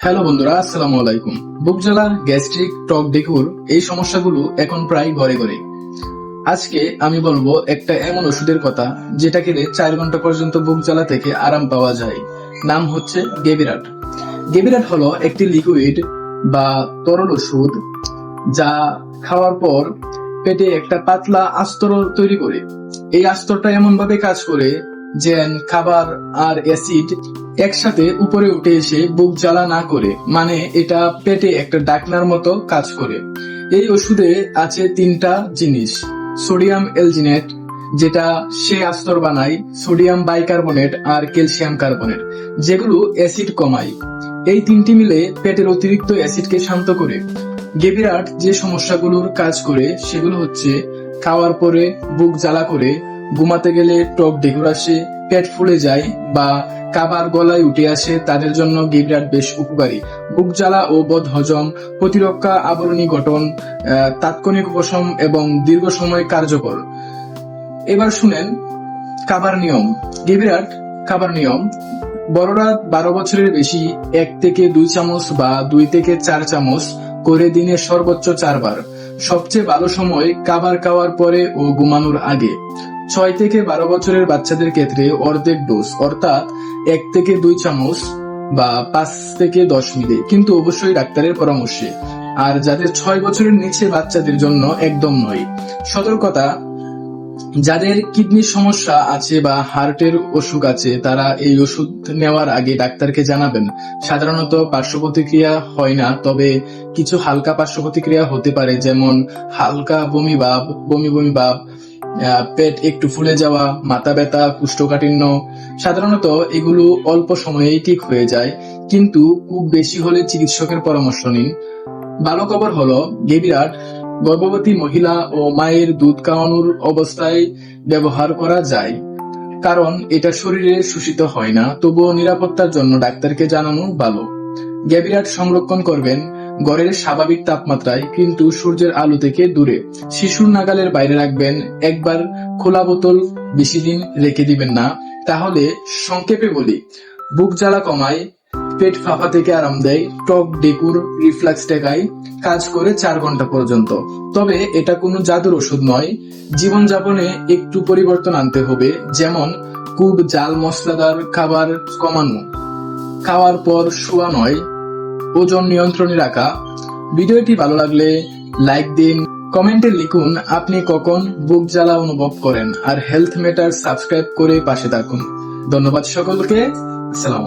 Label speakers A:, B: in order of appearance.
A: Hello বন্ধুরা, আসসালামু আলাইকুম। বুক জ্বালা গ্যাস্ট্রিক, টক ডেকুর, এই সমস্যাগুলো এখন প্রায় ঘরে ঘরে। আজকে আমি বলব একটা এমন ওষুধের কথা যেটা খেলে চার ঘণ্টা পর্যন্ত বুক জ্বালা থেকে আরাম পাওয়া যায়। নাম হচ্ছে গেবিরাট গেবিরাট হলো একটি লিকুইড বা তরল ওষুধ যা খাওয়ার পর পেটে একটা পাতলা আস্তর তৈরি করে। এই আস্তরটা এমন ভাবে কাজ করে যেন খাবার আর অ্যাসিড একসাথে উপরে উঠে এসে বুক জ্বালা না করে। মানে এটা পেটে একটা ডাকনার মতো কাজ করে। এই ওষুধে আছে তিনটা জিনিস। সোডিয়াম এলজিনেট যেটা সে আস্তর বানায়, সোডিয়াম বাইকার্বনেট আর ক্যালসিয়াম কার্বনেট, যেগুলো অ্যাসিড কমায়। এই তিনটি মিলে পেটের অতিরিক্ত অ্যাসিডকে শান্ত করে। গেবিরাট যে সমস্যাগুলোর কাজ করে, সেগুলো হচ্ছে খাওয়ার পরে বুক জ্বালা করে ঘুমাতে গেলে টক ডেগুর আসে, পেট ফুলে যায় বা কাবার গলায় উঠে আসে, তাদের জন্য গিবরাট বেশ উপকারী। বুক জ্বালা ও বদ হজম, প্রতিরক্ষা আবরণী গঠন তাৎক্ষণিক উপশম এবং দীর্ঘ সময় কার্যকর। এবার শুনেন কাবার নিয়ম। গিবরাট কাবার নিয়ম, বড়রা বারো বছরের বেশি এক থেকে দুই চামচ বা দুই থেকে চার চামচ করে দিনে সর্বোচ্চ চারবার। সবচেয়ে ভালো সময় কাবার খাওয়ার পরে ও ঘুমানোর আগে। ছয় থেকে বারো বছরের বাচ্চাদের ক্ষেত্রে অর্ধেক ডোজ অর্থাৎ এক থেকে দুই চামচ বা পাঁচ থেকে দশ মিলি, কিন্তু অবশ্যই ডাক্তারের পরামর্শে। আর যাদের ছয় বছরের নিচে বাচ্চাদের জন্য একদম নয়। সতর্কতা যাদের কিডনির সমস্যা আছে বা হার্টের অসুখ আছে, তারা এই ওষুধ নেওয়ার আগে ডাক্তারকে জানাবেন। সাধারণত পার্শ্ব প্রতিক্রিয়া হয় না, তবে কিছু হালকা পার্শ্ব প্রতিক্রিয়া হতে পারে, যেমন হালকা বমি ভাব, বমি বমি ভাব পেট একটু ফুলে যাওয়া, মাথা ব্যথা, কুষ্ঠকাঠিন্য। সাধারণত এগুলো অল্প সময়েই ঠিক হয়ে যায়, কিন্তু খুব বেশি হলে চিকিৎসকের পরামর্শ নিন। ভালো খবর হলো গেবিরাট গর্ভবতী মহিলা ও মায়ের দুধ খাওয়ানোর অবস্থায় ব্যবহার করা যায়। কারণ এটা শরীরে শোষিত হয় না, তবুও নিরাপত্তার জন্য ডাক্তারকে জানানো ভালো। গ্যাবিরাট সংরক্ষণ করবেন ঘরের স্বাভাবিক তাপমাত্রায়, কিন্তু সূর্যের আলো থেকে দূরে। শিশুর নাগালের বাইরে রাখবেন, একবার খোলা বোতল বেশি দিন রেখে দিবেন না। তাহলে সংক্ষেপে বলি, বুক জ্বালা কমায় পেট ফাঁপা থেকে আরাম দেয়, টক, ডেকুর, রিফ্লাক্স টেকায়, কাজ করে চার ঘণ্টা পর্যন্ত। তবে এটা কোনো জাদুর ওষুধ নয়। জীবনযাপনে একটু পরিবর্তন আনতে হবে, যেমন খুব জাল মশলাদার খাবার কমানো। খাওয়ার পর শোয়া নয়, ওজন নিয়ন্ত্রণে রাখা। ভিডিওটি ভালো লাগলে লাইক দিন, কমেন্টে লিখুন আপনি কখন বুক জ্বালা অনুভব করেন, আর হেলথ মেটার সাবস্ক্রাইব করে পাশে থাকুন। ধন্যবাদ সকলকে, আসসালাম